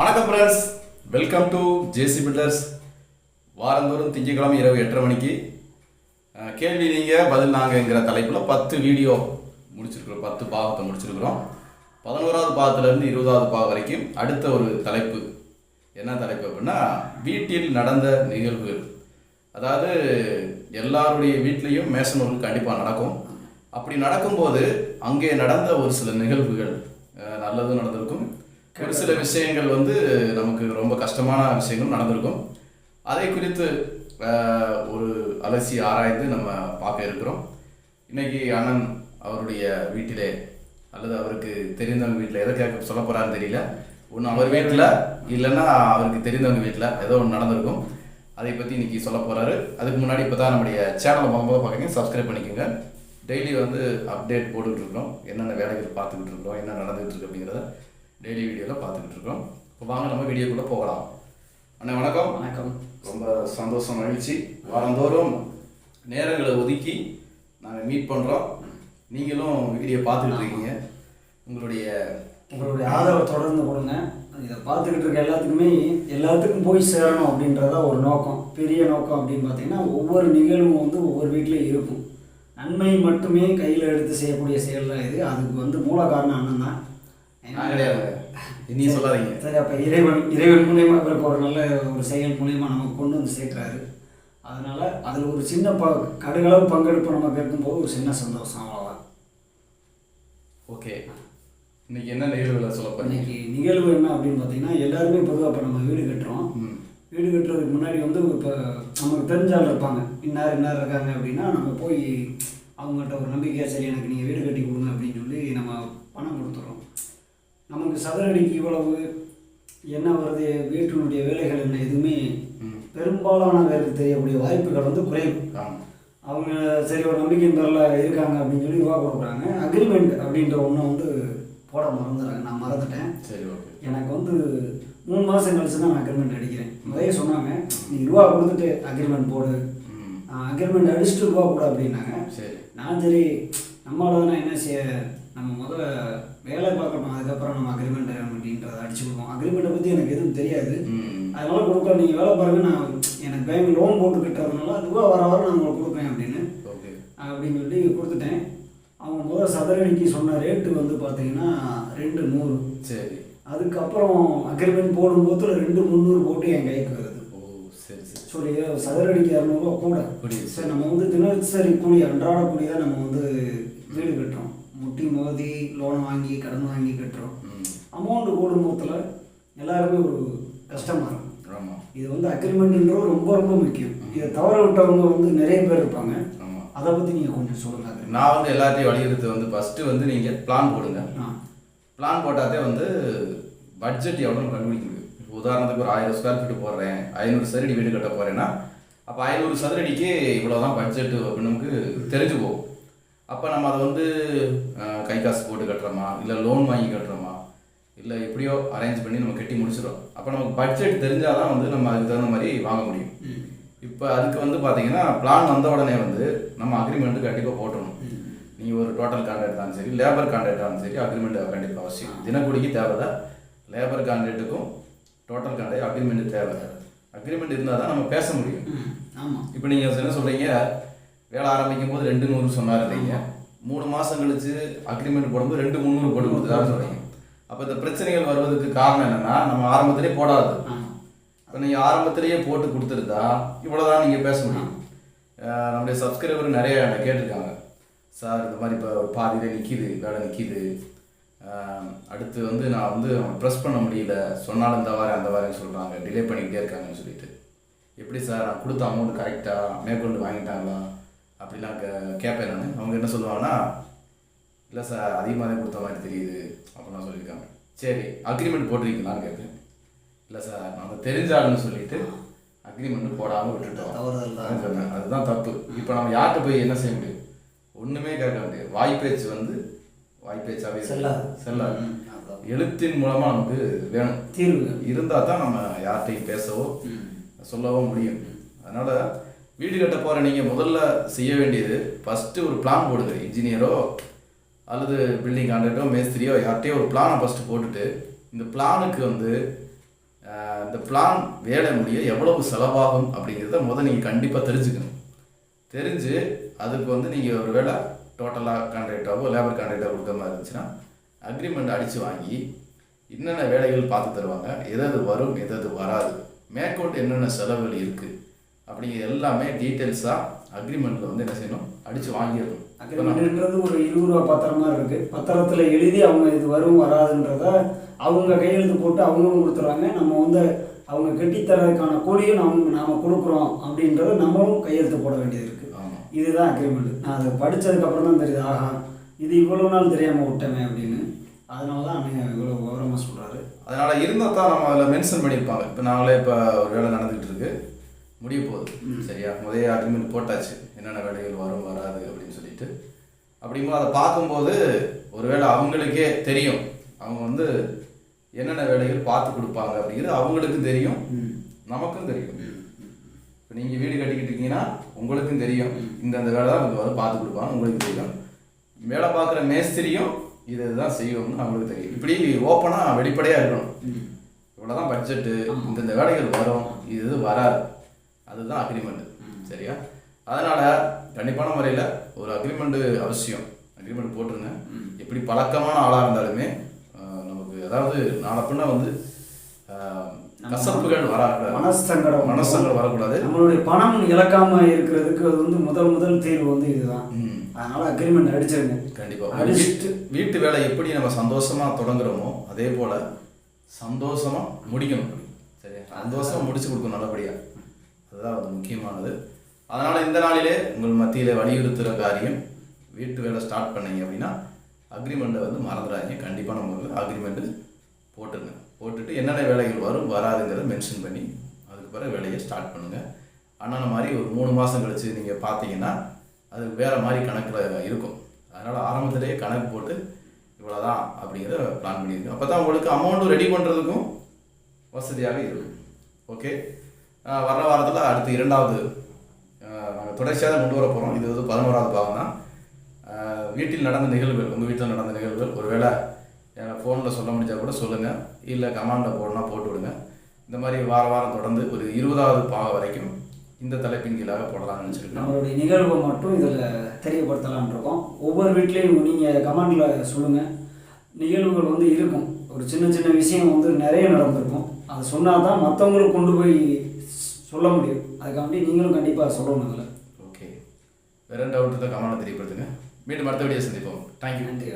வணக்கம் friends welcome to JC builders வாரந்தோறும் திங்கட்கிழமை இரவு எட்டரை மணிக்கு. கேள்வி நீங்கள் பதில் நாங்கங்கிற தலைப்பில் பத்து வீடியோ முடிச்சிருக்கிறோம் பத்து பாகத்தை முடிச்சிருக்கிறோம். பதினோராவது பாகத்துலேருந்து இருபதாவது பாகம் வரைக்கும் அடுத்த ஒரு தலைப்பு. என்ன தலைப்பு அப்படின்னா வீட்டில் நடந்த நிகழ்வுகள். அதாவது எல்லாருடைய வீட்லேயும் மேசனூர்கள் கண்டிப்பாக நடக்கும். அப்படி நடக்கும்போது அங்கே நடந்த ஒரு சில நிகழ்வுகள் நல்லதும் நடந்திருக்கும். ஒரு சில விஷயங்கள் வந்து நமக்கு ரொம்ப கஷ்டமான விஷயங்கள் நடந்திருக்கும். அதை குறித்து ஒரு அலசி ஆராய்ந்து நம்ம பார்க்க இருக்கிறோம். இன்னைக்கு அண்ணன் அவருடைய வீட்டிலே அல்லது அவருக்கு தெரிந்தவங்க வீட்டில் எதை கேட்க சொல்ல போகிறான்னு தெரியல. ஒன்று அவர் வீட்டில் இல்லைன்னா அவருக்கு தெரிந்தவங்க வீட்டில் ஏதோ ஒன்று நடந்திருக்கும். அதை பற்றி இன்னைக்கு சொல்ல போகிறாரு அதுக்கு முன்னாடி இப்போ தான் நம்முடைய சேனலை முத முத பார்க்குறீங்க சப்ஸ்கிரைப் பண்ணிக்கோங்க. டெய்லி வந்து அப்டேட் போட்டுக்கிட்டு இருக்கிறோம். என்னென்ன வேலைகள் பார்த்துக்கிட்டு இருக்கிறோம் என்ன நடந்துகிட்டு இருக்கு அப்படிங்கிறத டெய்லி வீடியோவில் பார்த்துக்கிட்டு இருக்கோம் இப்போ வாங்க நம்ம வீடியோக்குள்ளே போகலாம். அண்ணா வணக்கம். வணக்கம். ரொம்ப சந்தோஷம் மகிழ்ச்சி. வாரந்தோறும் நேரங்களை ஒதுக்கி நாங்கள் மீட் பண்ணுறோம் நீங்களும் வீடியோ பார்த்துக்கிட்டு இருக்கீங்க உங்களுடைய உங்களுடைய ஆதரவை தொடர்ந்து கொடுங்க. இதை பார்த்துக்கிட்டு இருக்க எல்லாத்துக்குமே எல்லாத்துக்கும் போய் சேரணும் அப்படின்றத ஒரு நோக்கம். பெரிய நோக்கம் அப்படின்னு பார்த்தீங்கன்னா ஒவ்வொரு நிகழ்வும் வந்து ஒவ்வொரு வீட்லேயும் இருக்கும். நன்மை மட்டுமே கையில் எடுத்து செய்யக்கூடிய செயல் தான் இது. அதுக்கு வந்து மூல காரணம் அண்ணன் தான் நீ சொல்லாதீங்க. சரி அப்போ இறைவன் இறைவன் மூலியமா இவருக்கு ஒரு நல்ல ஒரு செயல் மூலியமா நமக்கு கொண்டு வந்து சேர்க்குறாரு. அதனால அதில் ஒரு சின்ன ப கடுகளவு பங்கெடுப்பு நமக்கு இருக்கும்போது ஒரு சின்ன சந்தோஷம் அவ்வளோதான் ஓகே. இன்னைக்கு என்ன நிகழ்வுகளை சொல்ல இன்னைக்கு நிகழ்வு என்ன அப்படின்னு பார்த்தீங்கன்னா எல்லாருமே பொதுவாக இப்போ நம்ம வீடு கட்டுறோம். வீடு கட்டுறதுக்கு முன்னாடி வந்து இப்போ நமக்கு தெரிஞ்ச ஆள் இருப்பாங்க. இன்னார் இன்னார் இருக்காங்க அப்படின்னா நம்ம போய் அவங்கள்ட்ட ஒரு நம்பிக்கையாக சரி எனக்கு நீங்கள் வீடு கட்டி கொடுங்க அப்படின்னு சொல்லி நம்ம பணம் கொடுத்துறோம். நமக்கு சதுரடிக்கு இவ்வளவு என்ன வருது? வீட்டினுடைய வேலைகள் என்ன? எதுவுமே பெரும்பாலான பேருக்கு தெரியக்கூடிய வாய்ப்புகள் வந்து குறைவு அவங்க சரி ஒரு நம்பிக்கையின் பேரில் இருக்காங்க அப்படின்னு சொல்லி ரூபா கொடுக்குறாங்க. அக்ரிமெண்ட் அப்படின்ற ஒன்று வந்து போட மறந்துடுறாங்க நான் மறந்துட்டேன். சரி ஓகே. எனக்கு வந்து மூணு மாதம் கழிச்சு தான் நான் அக்ரிமெண்ட் அடிக்கிறேன். முதலே சொன்னாங்க. நீ ரூபா கொடுத்துட்டு அக்ரிமெண்ட் போடு. அக்ரிமெண்ட் அடிச்சுட்டு ரூபா கொடு அப்படின்னாங்க. சரி. நான் சரி நம்மளால தானே என்ன செய்ய? நம்ம முதல்ல வேலை பார்க்கணும். அதுக்கப்புறம் நம்ம அக்ரிமெண்ட் அப்படின்றத அடிச்சு கொடுப்போம். அக்ரிமெண்ட்டை பற்றி எனக்கு எதுவும் தெரியாது. அதனால கொடுக்க நீங்கள் வேலை பாருங்க. நான் எனக்கு பேங்க் லோன் போட்டு கட்டுறதுனால ரூபா வர வர நான் உங்களுக்கு கொடுப்பேன் அப்படின்னு. ஓகே. அப்படின்னு சொல்லி கொடுத்துட்டேன். அவங்க முதல் சதுரடிக்கு சொன்ன ரேட்டு வந்து பார்த்தீங்கன்னா ரெண்டு நூறு. சரி. அதுக்கப்புறம் அக்ரிமெண்ட் போடும்போது ரெண்டு முந்நூறு போட்டு என் கைக்கு வருது. ஓ சரி சரி. சொல்லி சதுரடிக்கு இரநூறுவா கூட. சரி நம்ம வந்து தினசரி கூலி அன்றாட கூலி தான் நம்ம வந்து வீடு கட்டுறோம். முட்டி மோதி லோன் வாங்கி கடன் வாங்கி கட்டுறோம். அமௌண்ட் போடும்போதுல எல்லாருமே ஒரு கஷ்டமாக இருக்கும். ஆமாம் இது வந்து அக்ரிமெண்ட்ன்றது ரொம்ப ரொம்ப முக்கியம். இதை தவற விட்டவங்க வந்து நிறைய பேர் இருப்பாங்க. அதை பற்றி நீங்கள் கொஞ்சம் agreement. நான் வந்து எல்லாத்தையும் வலியுறுத்து வந்து ஃபஸ்ட்டு வந்து நீங்கள் பிளான் போடுங்க. பிளான் போட்டாதே வந்து பட்ஜெட் எவ்வளோன்னு கண்டுபிடிக்க முடியும். இப்போ உதாரணத்துக்கு ஒரு ஆயிரம் ஸ்கொயர் ஃபீட் போடுறேன் ஐநூறு சதுரடி வீடு கட்ட போகிறேன்னா அப்போ ஐநூறு சதுரடிக்கு இவ்வளோ தான் பட்ஜெட் அப்படின்னு நமக்கு தெரிஞ்சு போகும் அப்போ நம்ம அதை வந்து கை காசு போட்டு கட்டுறோமா? இல்லை லோன் வாங்கி கட்டுறோமா? இல்லை எப்படியோ அரேஞ்ச் பண்ணி நம்ம கட்டி முடிச்சிடும் அப்போ நமக்கு பட்ஜெட் தெரிஞ்சால் தான் வந்து நம்ம அதுக்கு தகுந்த மாதிரி வாங்க முடியும். இப்போ அதுக்கு வந்து பார்த்தீங்கன்னா பிளான் வந்த உடனே வந்து நம்ம அக்ரிமெண்ட்டு கண்டிப்பாக போட்டணும். நீங்கள் ஒரு டோட்டல் கான்ட்ராக்ட் தான் சரி லேபர் கான்ட்ராக்ட் தான் சரி அக்ரிமெண்ட் கண்டிப்பாக அவசியம். தினக்கூலிக்கு தேவையில்ல. லேபர் கான்ட்ராக்ட்டுக்கும் டோட்டல் கான்ட்ராக்ட் அக்ரிமெண்ட் தேவை அக்ரிமெண்ட் இருந்தால் தான் நம்ம பேச முடியும். ஆமாம் இப்போ நீங்கள் என்ன சொல்கிறீங்க வேலை ஆரம்பிக்கும் போது ரெண்டு நூறு சொன்னார் இல்லைங்க மூணு மாதம் கழிச்சு அக்ரிமெண்ட் போடும்போது ரெண்டு முந்நூறு போட்டு கொடுத்துதான் சொன்னீங்க அப்போ இந்த பிரச்சனைகள் வருவதற்கு காரணம் என்னன்னா நம்ம ஆரம்பத்திலே போடாது. இப்போ நீங்கள் ஆரம்பத்திலேயே போட்டு கொடுத்துருந்தா இவ்வளோதான் நீங்கள் பேச முடியும். நம்முடைய சப்ஸ்கிரைபர் நிறைய என்னை கேட்டிருக்காங்க. சார் இந்த மாதிரி இப்போ பாதியில் நிற்கிது வேலை நிற்கிது அடுத்து வந்து நான் வந்து ப்ரெஸ் பண்ண முடியல. சொன்னாலும் இந்த வாரம் அந்த வாரம் சொல்கிறாங்க டிலே பண்ணிக்கிட்டே இருக்காங்கன்னு சொல்லிட்டு. எப்படி சார் நான் கொடுத்த அமௌண்ட் கரெக்டாக மேற்கொண்டு வாங்கிட்டாங்களா? அப்படிலாம் கேட்பேன் நான். அவங்க என்ன சொல்லுவாங்கன்னா இல்லை சார் அதிகமாக கொடுத்த மாதிரி தெரியுது அப்படிலாம் சொல்லியிருக்காங்க. சரி அக்ரிமெண்ட் போட்டிருக்கீங்களான்னு கேட்பேன் இல்லை சார் நாங்கள் தெரிஞ்ச ஆளுன்னு சொல்லிட்டு அக்ரிமெண்ட் போடாமல் விட்டுட்டோம். சொன்னேன் அதுதான் தப்பு. இப்போ நம்ம யார்கிட்ட போய் என்ன செய்ய முடியும்? ஒன்றுமே கேட்க முடியாது. வாய்ப்பேச்சு வந்து வாய்ப்பேச்சாவே செல்லாது. செல்லாது. எழுத்தின் மூலமாக நமக்கு வேணும். தீர்வு. இருந்தால் தான் நம்ம யார்கிட்டையும் பேசவோ. சொல்லவோ முடியும். அதனால் வீடு கட்ட போகிற நீங்கள் முதல்ல செய்ய வேண்டியது ஃபஸ்ட்டு ஒரு பிளான் போடுங்க. இன்ஜினியரோ அல்லது பில்டிங் கான்ட்ராக்டோ மேஸ்திரியோ யார்கிட்டயோ ஒரு பிளானை ஃபஸ்ட்டு போட்டுட்டு இந்த பிளானுக்கு வந்து இந்த பிளான் வேலை முடிய எவ்வளவு செலவாகும் அப்படிங்கிறத முதல் நீங்கள் கண்டிப்பாக தெரிஞ்சுக்கணும். தெரிஞ்சு அதுக்கு வந்து நீங்கள் ஒரு வேளை டோட்டலாக கான்ட்ராக்டாகவோ லேபர் கான்ட்ராக்டாக கொடுக்குற மாதிரி இருந்துச்சுன்னா அக்ரிமெண்ட் அடித்து வாங்கி என்னென்ன வேலைகள் பார்த்து தருவாங்க எது வரும் எது வராது மேற்கொண்டு என்னென்ன செலவுகள் இருக்குது அப்படிங்கிற எல்லாமே டீட்டெயில்ஸாக அக்ரிமெண்ட்டில் வந்து என்ன செய்யணும்? அடித்து வாங்கிடணும். அக்ரிமெண்ட்ன்றது ஒரு இருபது ரூபா பத்திரம் மாதிரி இருக்கு. பத்திரத்தில் எழுதி அவங்க இது வரும் வராதுன்றத அவங்க கையெழுத்து போட்டு அவங்களும் கொடுத்துருவாங்க நம்ம வந்து அவங்க கட்டித்தரதுக்கான கூலியும் நம்ம நாம கொடுக்குறோம் அப்படின்றத நம்மளும் கையெழுத்து போட வேண்டியது இருக்கு. ஆமாம் இதுதான் அக்ரிமெண்ட் நான் அதை படிச்சதுக்கு அப்புறம் தான் தெரியுது. ஆஹா இது இவ்வளோ நாள் தெரியாமல் விட்டேமே அப்படின்னு. அதனால தான் அண்ணன் இவ்வளோ விவரமாக சொல்கிறாரு அதனால் இருந்தால் தான் நம்ம அதில் மென்ஷன் பண்ணியிருப்பாங்க. இப்போ நாங்களே இப்போ ஒரு வேலை நடந்துகிட்டு இருக்கு. முடிய போகுது. சரியா? முதல்ல அக்ரிமெண்ட் போட்டாச்சு. என்னென்ன வேலைகள் வரும் வராது அப்படின்னு சொல்லிட்டு. அப்படிங்கும்போது அதை பார்க்கும்போது ஒருவேளை அவங்களுக்கே தெரியும். அவங்க வந்து என்னென்ன வேலைகள் பார்த்து கொடுப்பாங்க அப்படிங்கிறது அவங்களுக்கும் தெரியும். நமக்கும் தெரியும். இப்போ நீங்கள் வீடு கட்டிக்கிட்டு இருக்கீங்கன்னா உங்களுக்கும் தெரியும். இந்த அந்த வேலை தான் வந்து பார்த்து கொடுப்பாங்க உங்களுக்கு தெரியும். வேலை பார்க்குற மேஸ்திரியும் இது இதுதான் செய்வோம்னு அவங்களுக்கு தெரியும். இப்படி ஓப்பனாக வெளிப்படையாக இருக்கணும். இவ்வளோதான் பட்ஜெட்டு இந்தந்த வேலைகள் வரும் இது இது வராது. அதுதான் அக்ரிமெண்ட் சரியா? அதனால் கண்டிப்பான முறையில் ஒரு அக்ரிமெண்ட்டு அவசியம். அக்ரிமெண்ட் போட்டுருங்க. எப்படி பழக்கமான ஆளாக இருந்தாலுமே நமக்கு அதாவது நாளை பின்ன வந்து கசப்புகள் வரக்கூடாது மனசங்கடம். மனசங்கள் வரக்கூடாது. நம்மளுடைய பணம் இழக்காம இருக்கிறதுக்கு அது வந்து முதல் முதல் தீர்வு வந்து இதுதான். அதனால அக்ரிமெண்ட் அடிச்சிருங்க. கண்டிப்பாக அடிச்சுட்டு. வீட்டு வேலை எப்படி நம்ம சந்தோஷமா தொடங்குறோமோ அதே போல சந்தோஷமா முடிக்கணும். சரியா? சந்தோஷமா முடிச்சு கொடுக்கணும் நல்லபடியா. அதுதான் வந்து முக்கியமானது. அதனால் இந்த நாளிலே உங்கள் மத்தியில் வலியுறுத்துகிற காரியம் வீட்டு வேலை ஸ்டார்ட் பண்ணீங்க அப்படின்னா அக்ரிமெண்ட்டை வந்து மறந்துடாதீங்க. கண்டிப்பான முறையில் அக்ரிமெண்ட்டு போட்டுருங்க. போட்டுட்டு என்னென்ன வேலைகள் வரும் வராதுங்கிறத மென்ஷன் பண்ணி அதுக்கு பிறகு வேலையை ஸ்டார்ட் பண்ணுங்கள் அண்ணன மாதிரி ஒரு மூணு மாதம் கழிச்சு நீங்கள் பார்த்தீங்கன்னா அது வேறு மாதிரி கணக்கில் இருக்கும். அதனால் ஆரம்பத்திலேயே கணக்கு போட்டு இவ்வளோதான் அப்படிங்கிறத பிளான் பண்ணியிருக்கேன் அப்போ தான் உங்களுக்கு அமௌண்ட்டும் ரெடி பண்ணுறதுக்கும் வசதியாக இருக்கும். ஓகே வர்ற வாரத்தில் அடுத்து இரண்டாவது நாங்கள் தொடர்ச்சியாக கொண்டு வர போகிறோம் இது வந்து பதினோராவது பாகம் தான். வீட்டில் நடந்த நிகழ்வுகள் உங்கள் வீட்டில் நடந்த நிகழ்வுகள் ஒருவேளை எனக்கு ஃபோனில் சொல்ல முடிஞ்சால் கூட சொல்லுங்கள் இல்லை கமாண்டில் போடணும்னா போட்டு விடுங்க. இந்த மாதிரி வார வாரம் தொடர்ந்து ஒரு இருபதாவது பாகம் வரைக்கும் இந்த தலைப்பின் கீழாக போடலாம்னு நினச்சிருக்கோம். நம்மளுடைய நிகழ்வை மட்டும் இதில் தெரியப்படுத்தலான் இருக்கோம். ஒவ்வொரு வீட்லேயும் நீங்கள் கமாண்டில் சொல்லுங்கள் நிகழ்வுகள் வந்து இருக்கும். ஒரு சின்ன சின்ன விஷயம் வந்து நிறைய நடந்திருக்கும். அதை சொன்னால் தான் மற்றவங்களுக்கு கொண்டு போய் சொல்ல முடியும். அதுக்காண்டி நீங்களும் கண்டிப்பாக சொல்லணும் அதில். ஓகே வேற டவுட் இருந்தால் கமெண்ட்டில் தெரியப்படுத்துங்க. மீண்டும் அடுத்த வீடியோ சந்திப்போம். தேங்க்யூ நன்றி